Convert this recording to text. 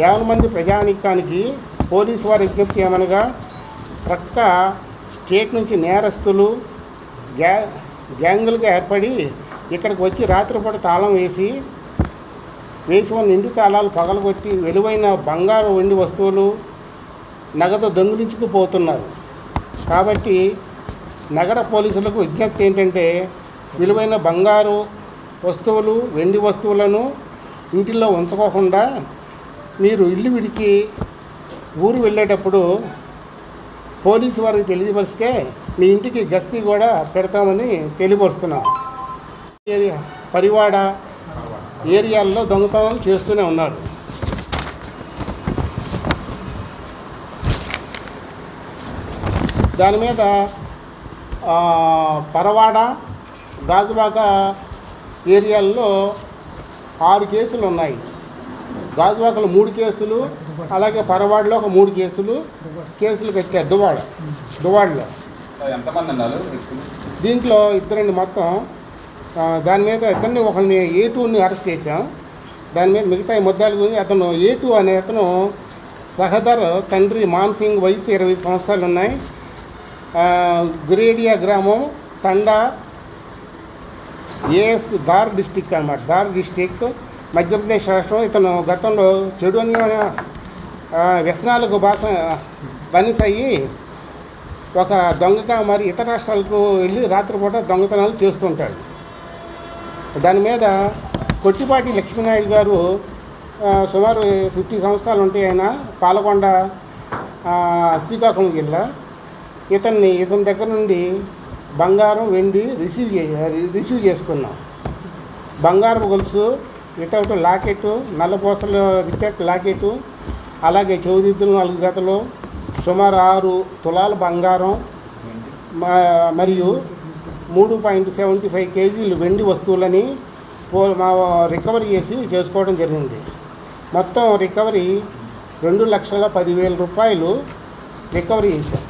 యాభై మంది ప్రజానీకానికి పోలీసు వారి విజ్ఞప్తి ఏమనగా ప్రక్క స్టేట్ నుంచి నేరస్తులు గ్యా గ్యాంగులుగా ఏర్పడి ఇక్కడికి వచ్చి రాత్రిపూట తాళం వేసి వేసి ఉన్న ఇంటి తాళాలు పగలగొట్టి విలువైన బంగారు వెండి వస్తువులు నగదు దొంగిలించుకుపోతున్నారు కాబట్టి నగర పోలీసులకు విజ్ఞప్తి ఏంటంటే విలువైన బంగారు వస్తువులు వెండి వస్తువులను ఇంటిలో ఉంచుకోకుండా మీరు ఇల్లు విడిచి ఊరు వెళ్ళేటప్పుడు పోలీసు వారికి తెలియపరిస్తే మీ ఇంటికి గస్తీ కూడా పెడతామని తెలియపరుస్తున్నాం. ఏరియా పరివాడ ఏరియాల్లో దొంగతనాలు చేస్తూనే ఉన్నారు. దాని మీద పరవాడ గాజువాక ఏరియాల్లో ఆరు కేసులు ఉన్నాయి. గాజువాకలో మూడు కేసులు అలాగే పరవాడలో ఒక మూడు కేసులు కేసులు కట్టారు దువాడ దువాడలో దీంట్లో ఇద్దరిని మొత్తం దాని మీద ఇద్దరిని ఒకరిని ఏ టూని అరెస్ట్ చేశాం. దాని మీద మిగతా ముద్దాల గురించి అతను ఏ టూ అనే అతను సహదర్ తండ్రి మాన్ సింగ్ వయసు ఇరవై సంవత్సరాలు ఉన్నాయి. గురేడియా గ్రామం తండా ఏఎస్ దార్ డిస్టిక్ అన్నమాట. దార్ డిస్టిక్ మధ్యప్రదేశ్ రాష్ట్రం ఇతను గతంలో చెడు వ్యసనాలకు బాస బనిస అయ్యి ఒక దొంగగా మరి ఇతర రాష్ట్రాలకు వెళ్ళి రాత్రిపూట దొంగతనాలు చేస్తుంటాడు. దాని మీద కొట్టిపాటి లక్ష్మీనాయుడు గారు సుమారు ఫిఫ్టీ సంవత్సరాలు ఉంటే ఆయన పాలకొండ శ్రీకాకుళం జిల్లా ఇతన్ని ఇతని దగ్గర నుండి బంగారం వెండి రిసీవ్ రిసీవ్ చేసుకున్నాం. బంగారం గొలుసు వితౌట్ లాకెట్ నల్లపూసలు వితౌట్ లాకెట్ అలాగే చవిదిద్దులు నాలుగు జతలు సుమారు ఆరు తులాల బంగారం మరియు మూడు పాయింట్ సెవెంటీ ఫైవ్ కేజీలు వెండి వస్తువులని పో మా రికవరీ చేసి చేసుకోవడం జరిగింది. మొత్తం రికవరీ రెండు లక్షల పదివేల రూపాయలు రికవరీ చేశాం